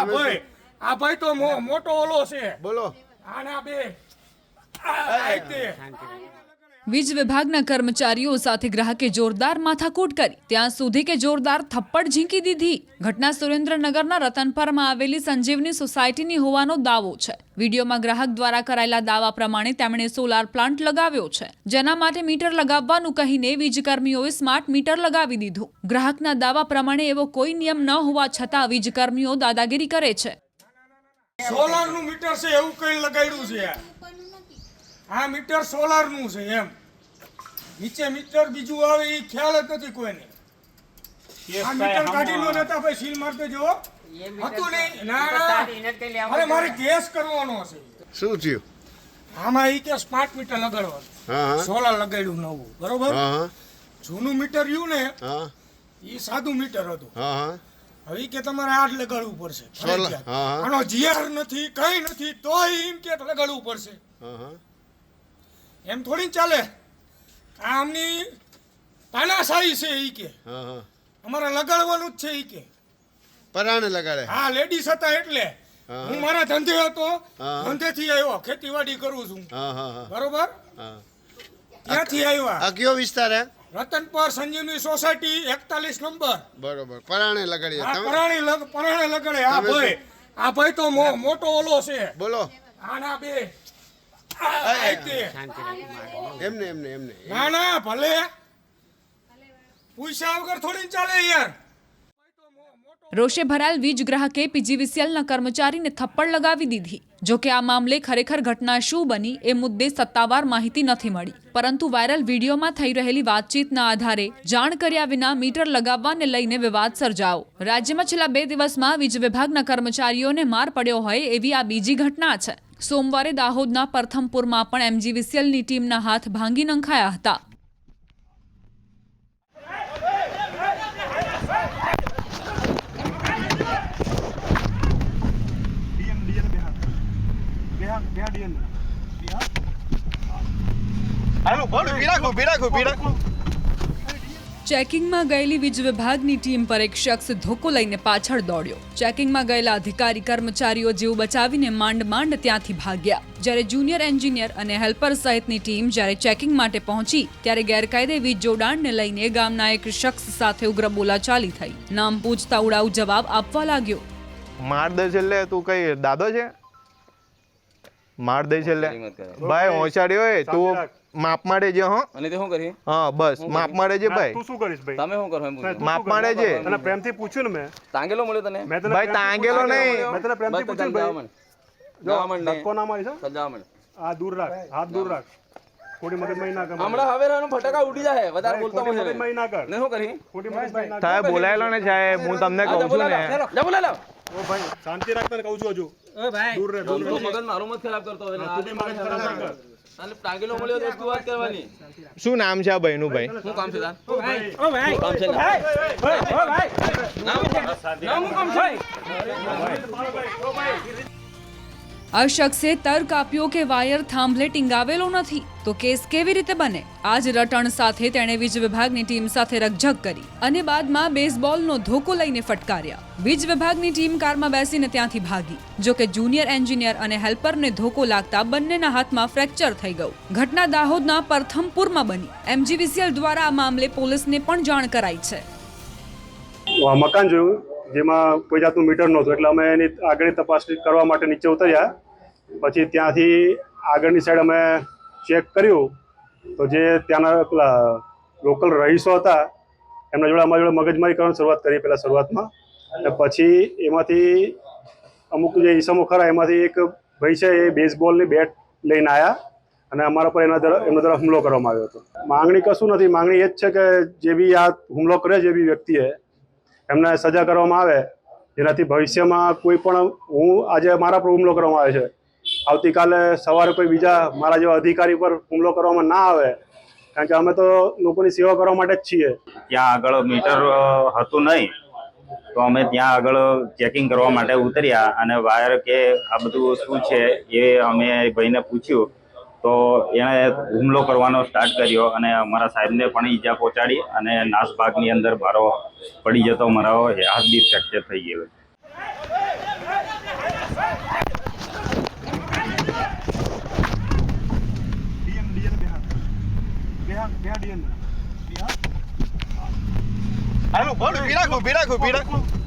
આ ભાઈ આ ભાઈ તો મો- મોટો ઓલો છે. બોલો. આના બે. આ-. વીજ વિભાગના કર્મચારીઓ સાથે ગ્રાહકે જોરદાર માથાકૂટ કરી. ત્યાં સુધી કે જોરદાર થપ્પડ ઝીંકી દીધી. ઘટના સુરેન્દ્રનગરના રતનપરમાં આવેલી સંજીવની સોસાયટીની હોવાનો દાવો છે. વિડીયોમાં ગ્રાહક દ્વારા કરાયેલા દાવા પ્રમાણે તેમણે સોલાર પ્લાન્ટ લગાવ્યો છે. જેના માટે મીટર લગાવવાનું કહીને વીજકર્મીઓએ સ્માર્ટ મીટર લગાવી દીધું. ગ્રાહકના દાવા પ્રમાણે એવો કોઈ નિયમ ન હોવા છતાં વીજકર્મીઓ દાદાગીરી કરે છે. સોલારનું મીટર છે, એવું કઈ લગાડ્યું છે? આ. મીટર સોલારનું છે એમ. નીચે મીટર બીજું આવે એ ખ્યાલ જ નથી કોઈને. આ મીટર કાઢી લો નતા ભાઈ સીલ માર દેજો હતું નહીં. ના ના. અરે મારે ગેસ કરવાનો છે. શું થયું? આમાં એ કે સ્માર્ટ મીટર લગાડવાનું હા હા. સોલાર લગાડ્યું નવું. બરોબર? જૂનું મીટર રહ્યું ને એ સાદું મીટર હતું. હા હા. હવે કે તમારે આઠ લગાડવું પડશે. આનો જીઆર નથી કઈ નથી તોય એમ કે લગાડવું પડશે. હા હા. એમ થોડી ચાલે. આ આમની તાનાશાહી છે એ કે. અમારે લગાડવાનું જ છે એ કે. પરાણે લગાડે? હા લેડીઝ હતા એટલે. હું મારા ધંધે હતો. ધંધેથી આવ્યો. ખેતીવાડી કરું છું. બરોબર? ત્યાંથી આવ્યા. આ કયો વિસ્તાર હે રતનપર સંજીવની સોસાયટી એકતાલીસ નંબર. બરોબર. પરાણે લગાડીએ. પરાણે લગ પરાણે લગાડે. આ ભાઈ આ ભાઈ તો મોટો ઓલો છે. બોલો. આના બે. એમને એમને એમને. ના ના ભલે. પૂછ્યા વગર થોડી ચાલે યાર. રોષે ભરાયેલ વીજ ગ્રાહકે પીજીવીસીએલના કર્મચારીને થપ્પડ લગાવી દીધી. જો કે આ મામલે ખરેખર ઘટના શું બની એ મુદ્દે સત્તાવાર માહિતી નથી મળી. પરંતુ વાયરલ વિડીયોમાં થઈ રહેલી વાતચીતના આધારે જાણ કર્યા વિના મીટર લગાવવાને લઈને વિવાદ સર્જાયો. રાજ્યમાં છેલ્લા બે દિવસમાં વીજ વિભાગના કર્મચારીઓને માર પડ્યો હોય એવી આ બીજી ઘટના છે. સોમવારે દાહોદના પ્રથમપુરમાં પણ એમજીવીસીએલની ટીમના હાથ ભાંગી નંખાયા હતા. ડીએન ડીએન બિહાર બિહાર બિહાર ડીએન હાલો, બોલ બિરાખો બિરાખો બિરાખો ચેકિંગમાં ગયેલી વીજ વિભાગની ટીમ પર એક શખ્સ ધોકો લઈને પાછળ દોડ્યો. ચેકિંગમાં ગયેલા અધિકારી કર્મચારીઓ જીવ બચાવીને માંડ માંડ ત્યાંથી ભાગ્યા. જ્યારે જુનિયર એન્જિનિયર અને હેલ્પર સહિતની ટીમ જ્યારે ચેકિંગ માટે પહોંચી ત્યારે ગેરકાયદે વીજ જોડાણને લઈને ગામના એક શખ્સ સાથે ઉગ્ર બોલાચાલી થઈ. નામ પૂછતા ઉડાવ જવાબ આપવા લાગ્યો. માર દે છેલ્લે તું કઈ દાદો છે? માર દે છેલ્લે. ભાઈ હોશિયારી હોય તું માપ માડે જે હો. અને તે શું કરી હા બસ. માપમાં જે ભાઈ. તું શું કરીશ ભાઈ? તમે શું કરો એમ? માપ માડે? મારે છે. તને પ્રેમથી પૂછ્યું ને મેં. તાંગેલો મળ્યો તને? મેં તને ભાઈ તાંગેલો નહીં. મેં તને પ્રેમથી પૂછ્યું ભાઈ. જામણ માંડ. માંડ ને. મારીશ હો. ચાલ આ દૂર રાખ. હાથ દૂર રાખ. ખોટી મગજમારી ના કર હમણાં હવે રાનો ફટાકા ઉડી જાય વધારે ભાઈ, બોલતો મને મગજમારી ના કર. ને શું કરી ખોટી મગજમારી ના થાય બોલાયેલો ને સાહેબ. હું તમને કહું છું ને. જા બોલા લા. ઓ ભાઈ શાંતિ રાખ તને કહું છું હજુ. દૂર રહે દૂર રહે મગજ મારું મત ખરાબ કરતો હવે તું બી મગજ ખરાબ ના કર. અને ટાંગેલો મળ્યો તો વાત કરવાની? શું નામ છે આ બહેનું ભાઈ શું કામ છે તાર? ઓ ભાઈ શું કામ છે લે? નામ નામ શું કામ છે? આ શખ્સે તર્ક આપ્યો કે વાયર થાંભલે ટીંગાવેલો નથી. તો કેસ કેવી રીતે બને? આજ રટણ સાથે તેણે વીજ વિભાગની ટીમ સાથે રકઝક કરી અને બાદમાં બેઝબોલનો ધોકો લઈને ફટકાર્યા. વીજ વિભાગની ટીમ કારમાં બેસીને ત્યાંથી ભાગી. જો કે જુનિયર એન્જિનિયર અને હેલ્પરને ધોકો લાગતા બંનેના હાથમાં ફ્રેક્ચર થઈ ગયું. ઘટના દાહોદના પ્રથમપુરમાં બની. એમજીવીસીએલ દ્વારા આ મામલે પોલીસને પણ જાણ કરાઈ છે. મકાન જોયું? જેમાં કોઈ જાતનું મીટર નહોતું. એટલે અમે એની આગળની તપાસ કરવા માટે નીચે ઉતર્યા. પછી ત્યાંથી આગળની સાઈડ અમે ચેક કર્યું. તો જે ત્યાંના લોકલ રહીશો હતા, એમના જોડે અમારી જોડે મગજમારી કરવાની શરૂઆત કરી પહેલાં શરૂઆતમાં. અને પછી એમાંથી અમુક જે ઈસમો ખરા, એમાંથી એક ભાઈ છે, એ બેઝબોલની બેટ લઈને આવ્યા અને અમારા પર એના તરફ, એમના તરફ હુમલો કરવામાં આવ્યો હતો. માંગણી કશું નથી. માંગણી એ જ છે કે જે બી આ હુમલો કરે, જે બી વ્યક્તિએ એમને સજા કરવામાં આવે, જેનાથી ભવિષ્યમાં કોઈ પણ હું આજે મારા પર હુમલો કરવામાં આવે છે. આવતીકાલે સવારે કોઈ બીજા મારા જેવા અધિકારી પર હુમલો કરવામાં ના આવે, કારણ કે અમે તો લોકોની સેવા કરવા માટે જ છીએ. ત્યાં આગળ મીટર હતું નહીં, તો અમે ત્યાં આગળ ચેકિંગ કરવા માટે ઉતર્યા અને વાયર કે આ બધું શું છે એ અમે ભાઈને પૂછ્યું. તો એણે હુમલો કરવાનો સ્ટાર્ટ કર્યો અને અમારા સાહેબને પણ ઈજા પહોંચાડી અને નાસભાગની અંદર મારો પડી જતો મારો હાથબી ફ્રેક્ચર થઈ ગયો છે હેલો, બોલ બી રાખો બી